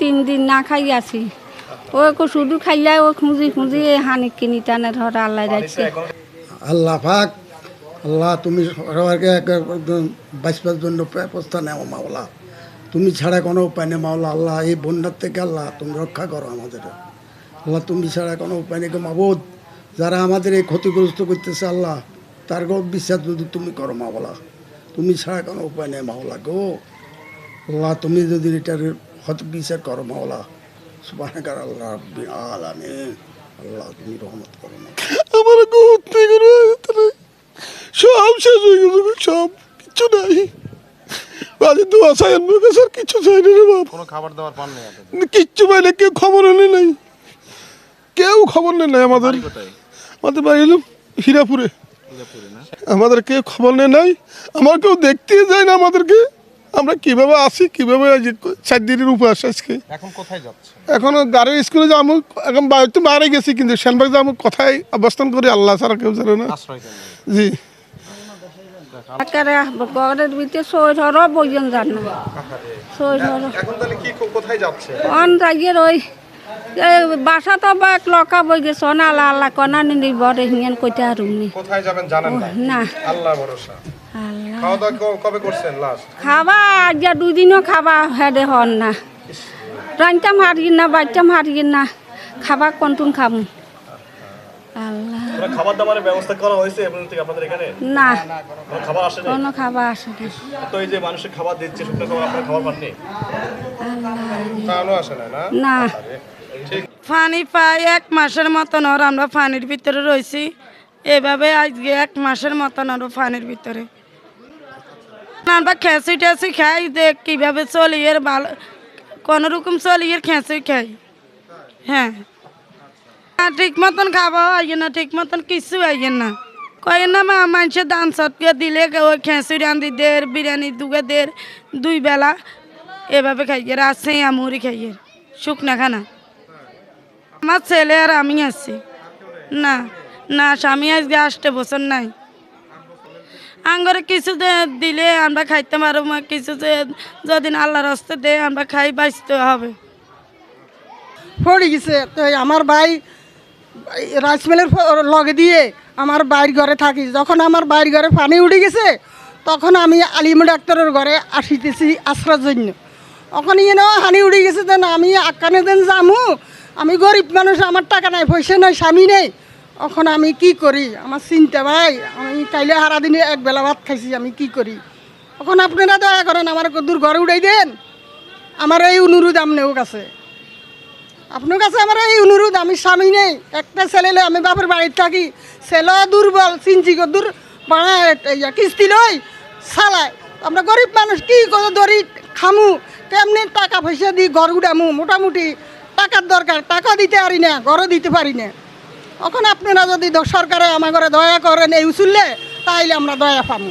তিন দিন না খাই আছি। কো শুধু খাইলে ও খুঁজি খুঁজি হানি কিনি টানে ধর আল্লাহ রাখছে আল্লাহ পাক, আল্লাহ তুমি সবাইকে বাঁচবার জন্য ব্যবস্থা নেও মাওলা। তুমি ছাড়া কোনো উপায় নেই মাওলা, আল্লাহ এই বন্যার থেকে আল্লাহ তুমি রক্ষা করো আমাদের। আল্লাহ তুমি ছাড়া কোনো উপায় নেই গো মাবুদ। যারা আমাদের এই ক্ষতিগ্রস্ত করতেছে আল্লাহ, তার গো বিশ্বাস যদি তুমি করো মাওলা। তুমি ছাড়া কোনো উপায় নেই মাওলা গো। আল্লাহ তুমি যদি এটার হত বিচার করো মাওলা সুবাহাকার আল্লাহ রাব্বি আলামিন আল্লাহ তুমি রহমত করো আমার রয়েছে সব শেষ হয়ে গেছে সব কিছু নাই। বাজে তো আশায় আনব স্যার কিছু চাই না রে বাপ। কোনো খাবার দাবার পান নাই কিচ্ছু পাই না কেউ খবর এনে নাই। কেউ খবর নেই নাই আমাদের। বাড়ি আমাদের বাড়ি হীরাপুরে। আমাদের কেউ খবর নেই নাই। আমার কেউ দেখতে যায় না আমাদেরকে। আমরা কীভাবে আসি কীভাবে চার দিনের উপরে আসি আজকে? এখন কোথায় যাচ্ছে এখন গাড়ির স্কুলে যাব এখন বাড়িতে বাইরে গেছি কিন্তু শ্যানবাগ যাব কোথায়? অবস্থান করি আল্লাহ ছাড়া কেউ জানে না। জি। একেবারে ঘরের ভিতরে সই ধর বইজন যান না সই ধর এখন তাহলে কি কোথায় যাচ্ছে? অন জাগিয়ে ওই বাসা তো বা লকা বই গেছে আল্লাহ আল্লাহ কনা হিঙেন কইতে না? আল্লাহ ভরসা। খাওয়া দাওয়া কবে করছেন লাস্ট খাবা আজ দুই দিনও খাবা হেডে হন না। রান্তাম হারিয়ে না হারিয়ে না। খাবা কোনটুন খাম। আল্লাহ। খাবার দাবারের ব্যবস্থা করা হয়েছে এমন থেকে আপনাদের এখানে? না। খাবার আসে কোনো খাবা আসে না তো এই যে মানুষের খাবার দিচ্ছে শুকনো খাবার আপনার খাবার পাননি? খাওয়ানো আসে না। না। না পানি পাই এক মাসের মতন ওর আমরা পানির ভিতরে রয়েছি এভাবে আজকে এক মাসের মতন ওর পানির ভিতরে। আমরা খেঁচি টেঁচি খাই, দেখ কীভাবে চলি এর ভালো, কোনো রকম চলি এর খেঁচি খাই। হ্যাঁ। ঠিক মতন খাব, আইয়ে না, ঠিক মতন কিছু আইয়ে না। কয়ে না, মা মানুষের দান সটকে দিলে ওই খেঁচি রান্ধি দের বিরিয়ানি দুগে দের দুই বেলা। এভাবে খাইয়ে রাসে আমুরি খাইয়ে। শুকনা খানা। আমার ছেলে আর আমি আছি। না না, স্বামী আজকে আসতে বছর নাই। আঙ্গরে কিছু দিলে আমরা খাইতে পারব কিছু যদি আল্লাহর হস্তে দে, আমরা খাই, বাঁচতে হবে। পড়ে গেছে। তো আমার ভাই রাইস মিলের ফ- লগে দিয়ে আমার বাইর ঘরে থাকি। যখন আমার বাইর ঘরে পানি উঠে গেছে, তখন আমি আলিম ডাক্তারের ঘরে আসিতেছি আশ্রার জন্য। তখন ইয়ে হানি উঠে গেছে, দেন আমি আকানে দেন যামু। আমি গরিব মানুষ, আমার টাকা নাই, পয়সা নাই, স্বামী নেই। এখন আমি কি করি? আমার চিন্তা ভাই, আমি কাইলে হারা দিনে এক বেলা ভাত খাইছি, আমি কি করি? এখন আপনারা দয়া করেন আমার দূর ঘরে উঠাই দেন। আমার এই অনুরোধ আপনার কাছে। আপনার কাছে আমার এই অনুরোধ, আমি স্বামী নেই। একটা ছেলে আমি বাপের বাড়িতে থাকি। ছেলে দুর্বল চিনচি দূর বাড়ায় কিস্তি লই, চালায়। আমরা গরিব মানুষ, কি করে ধরি খামু? কেমনি টাকা পয়সা দিই ঘর উঠামু মোটামুটি টাকার দরকার, টাকা দিতে পারি না, ঘরও দিতে পারি না। এখন আপনারা যদি সরকারে আমার ঘরে দয়া করেন এই উচুললে তাইলে আমরা দয়া পামু